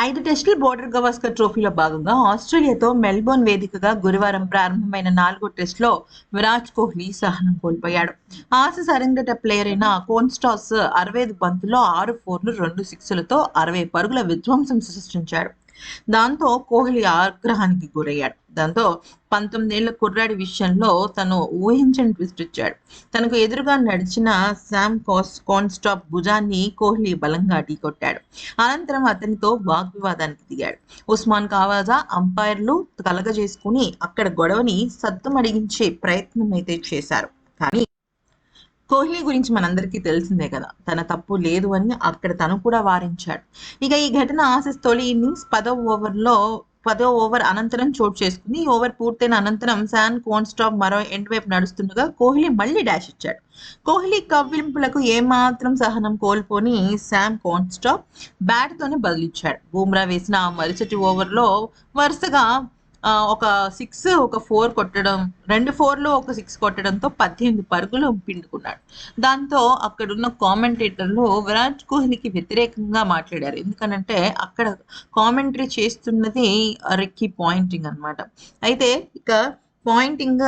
ఐదు టెస్టుల బోర్డర్ గవాస్కర్ ట్రోఫీలో భాగంగా ఆస్ట్రేలియాతో మెల్బోర్న్ వేదికగా గురువారం ప్రారంభమైన నాలుగో టెస్టులో విరాట్ కోహ్లీ సహనం కోల్పోయాడు. ఆశ సరంగట ప్లేయర్ అయిన కోన్స్టాస్ అరవై ఐదు బంతుల్లో ఆరు ఫోర్లు రెండు సిక్స్లతో అరవై పరుగుల విధ్వంసం సృష్టించాడు. దాంతో కోహ్లీ ఆగ్రహానికి గురయ్యాడు. దాంతో పంతొమ్మిదేళ్ళ కుర్రాడి విషయంలో తను ఊహించని ట్విస్ట్ ఇచ్చాడు. తనకు ఎదురుగా నడిచిన శామ్ కాస్ కాన్స్టాప్ భుజాన్ని కోహ్లీ బలంగా ఢీకొట్టాడు అనంతరం అతనితో వాగ్వివాదానికి దిగాడు. ఉస్మాన్ కావాజా అంపైర్లు కలగజేసుకుని అక్కడ గొడవని సద్దుమడిగించే ప్రయత్నం అయితే చేశారు. కానీ కోహ్లీ గురించి మనందరికీ తెలిసిందే కదా తన తప్పు లేదు అని అక్కడ తను కూడా వారించాడు. ఇక ఈ ఘటన ఆసిస్ తొలి ఇన్నింగ్స్ పదో ఓవర్లో పదో ఓవర్ అనంతరం చోటు చేసుకుంది. ఈ ఓవర్ పూర్తయిన అనంతరం శాన్ కోన్స్టాప్ మరో ఎండ్ వైపు నడుస్తుండగా కోహ్లీ మళ్ళీ డాష్ ఇచ్చాడు. కోహ్లీ కవ్వింపులకు ఏమాత్రం సహనం కోల్పోని శామ్ కోన్స్టాప్ బ్యాట్తోనే బదిలిచ్చాడు. బూమ్రా వేసిన మరుసటి ఓవర్లో వరుసగా ఒక సిక్స్ ఒక ఫోర్ కొట్టడం రెండు ఫోర్లో ఒక సిక్స్ కొట్టడంతో పద్దెనిమిది పరుగులు పిండుకున్నాడు. దాంతో అక్కడున్న కామెంటేటర్లు విరాట్ కోహ్లీకి వ్యతిరేకంగా మాట్లాడారు. ఎందుకనంటే అక్కడ కామెంటరీ చేస్తున్నది రిక్కీ పాయింటింగ్ అన్నమాట. అయితే ఇక పాయింటింగ్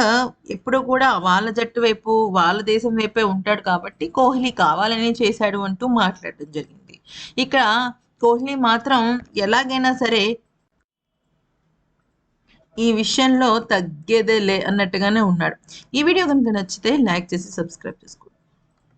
ఎప్పుడూ కూడా వాళ్ళ జట్టు వైపు వాళ్ళ దేశం వైపే ఉంటాడు కాబట్టి కోహ్లీ కావాలని చేశాడు అంటూ మాట్లాడడం జరిగింది. ఇక్కడ కోహ్లీ మాత్రం ఎలాగైనా సరే ఈ విషయంలో తగ్గేదే లే అన్నట్టుగానే ఉన్నాడు. ఈ వీడియో కనుక నచ్చితే లైక్ చేసి సబ్స్క్రైబ్ చేసుకోండి.